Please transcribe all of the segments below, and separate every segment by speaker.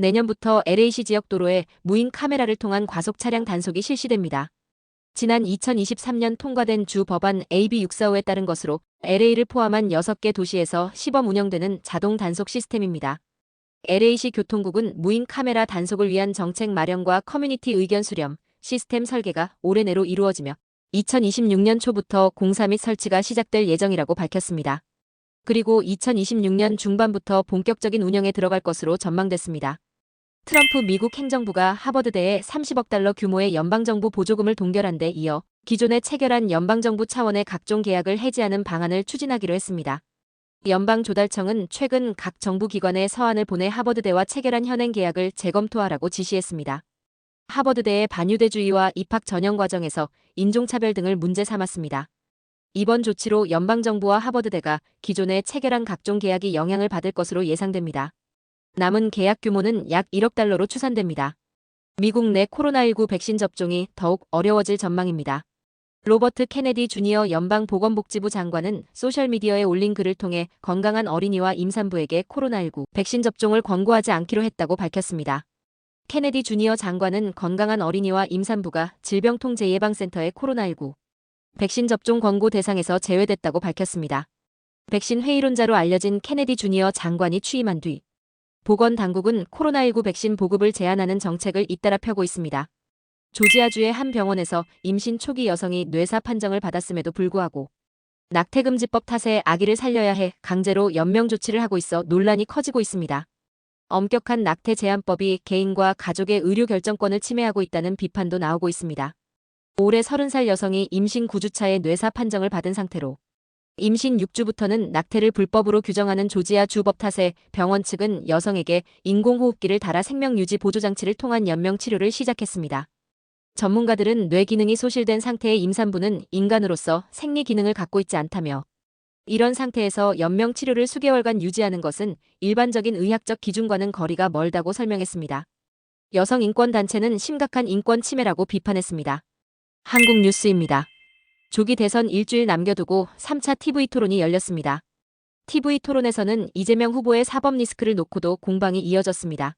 Speaker 1: 내년부터 LA시 지역 도로에 무인 카메라를 통한 과속 차량 단속이 실시됩니다. 지난 2023년 통과된 주 법안 AB645에 따른 것으로 LA를 포함한 6개 도시에서 시범 운영되는 자동 단속 시스템입니다. LA시 교통국은 무인 카메라 단속을 위한 정책 마련과 커뮤니티 의견 수렴, 시스템 설계가 올해 내로 이루어지며 2026년 초부터 공사 및 설치가 시작될 예정이라고 밝혔습니다. 그리고 2026년 중반부터 본격적인 운영에 들어갈 것으로 전망됐습니다. 트럼프 미국 행정부가 하버드대에 30억 달러 규모의 연방정부 보조금을 동결한 데 이어 기존에 체결한 연방정부 차원의 각종 계약을 해지하는 방안을 추진하기로 했습니다. 연방조달청은 최근 각 정부 기관에 서한을 보내 하버드대와 체결한 현행 계약을 재검토하라고 지시했습니다. 하버드대의 반유대주의와 입학 전형 과정에서 인종차별 등을 문제 삼았습니다. 이번 조치로 연방정부와 하버드대가 기존에 체결한 각종 계약이 영향을 받을 것으로 예상됩니다. 남은 계약 규모는 약 1억 달러로 추산됩니다. 미국 내 코로나19 백신 접종이 더욱 어려워질 전망입니다. 로버트 케네디 주니어 연방보건복지부 장관은 소셜미디어에 올린 글을 통해 건강한 어린이와 임산부에게 코로나19 백신 접종을 권고하지 않기로 했다고 밝혔습니다. 케네디 주니어 장관은 건강한 어린이와 임산부가 질병통제예방센터의 코로나19 백신 접종 권고 대상에서 제외됐다고 밝혔습니다. 백신 회의론자로 알려진 케네디 주니어 장관이 취임한 뒤 보건당국은 코로나19 백신 보급을 제한하는 정책을 잇따라 펴고 있습니다. 조지아주의 한 병원에서 임신 초기 여성이 뇌사 판정을 받았음에도 불구하고 낙태금지법 탓에 아기를 살려야 해 강제로 연명 조치를 하고 있어 논란이 커지고 있습니다. 엄격한 낙태 제한법이 개인과 가족의 의료 결정권을 침해하고 있다는 비판도 나오고 있습니다. 올해 30살 여성이 임신 9주차에 뇌사 판정을 받은 상태로 임신 6주부터는 낙태를 불법으로 규정하는 조지아 주법 탓에 병원 측은 여성에게 인공호흡기를 달아 생명유지 보조장치를 통한 연명 치료를 시작했습니다. 전문가들은 뇌 기능이 소실된 상태의 임산부는 인간으로서 생리 기능을 갖고 있지 않다며 이런 상태에서 연명 치료를 수개월간 유지하는 것은 일반적인 의학적 기준과는 거리가 멀다고 설명했습니다. 여성 인권 단체는 심각한 인권 침해라고 비판했습니다. 한국 뉴스입니다. 조기 대선 일주일 남겨두고 3차 TV 토론이 열렸습니다. TV 토론에서는 이재명 후보의 사법 리스크를 놓고도 공방이 이어졌습니다.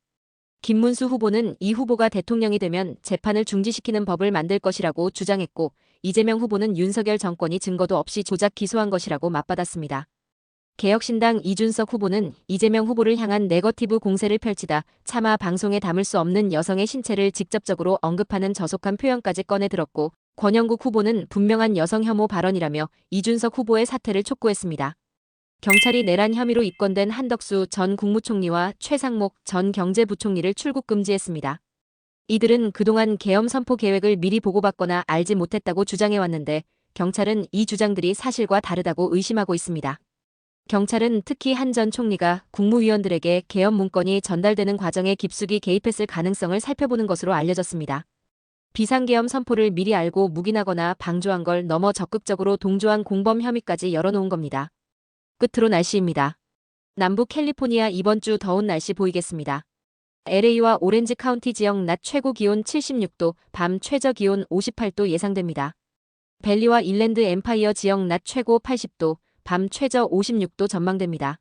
Speaker 1: 김문수 후보는 이 후보가 대통령이 되면 재판을 중지시키는 법을 만들 것이라고 주장했고 이재명 후보는 윤석열 정권이 증거도 없이 조작 기소한 것이라고 맞받았습니다. 개혁신당 이준석 후보는 이재명 후보를 향한 네거티브 공세를 펼치다 차마 방송에 담을 수 없는 여성의 신체를 직접적으로 언급하는 저속한 표현까지 꺼내들었고 권영국 후보는 분명한 여성 혐오 발언이라며 이준석 후보의 사퇴를 촉구했습니다. 경찰이 내란 혐의로 입건된 한덕수 전 국무총리와 최상목 전 경제부총리를 출국 금지했습니다. 이들은 그동안 계엄 선포 계획을 미리 보고받거나 알지 못했다고 주장해왔는데 경찰은 이 주장들이 사실과 다르다고 의심하고 있습니다. 경찰은 특히 한 전 총리가 국무위원들에게 계엄 문건이 전달되는 과정에 깊숙이 개입했을 가능성을 살펴보는 것으로 알려졌습니다. 비상계엄 선포를 미리 알고 묵인하거나 방조한 걸 넘어 적극적으로 동조한 공범 혐의까지 열어놓은 겁니다. 끝으로 날씨입니다. 남부 캘리포니아 이번 주 더운 날씨 보이겠습니다. LA와 오렌지 카운티 지역 낮 최고 기온 76도, 밤 최저 기온 58도 예상됩니다. 벨리와 일랜드 엠파이어 지역 낮 최고 80도, 밤 최저 56도 전망됩니다.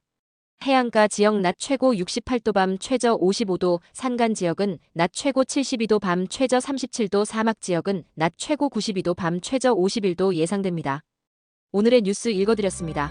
Speaker 1: 해안가 지역 낮 최고 68도 밤 최저 55도, 산간 지역은 낮 최고 72도 밤 최저 37도, 사막 지역은 낮 최고 92도 밤 최저 51도 예상됩니다. 오늘의 뉴스 읽어드렸습니다.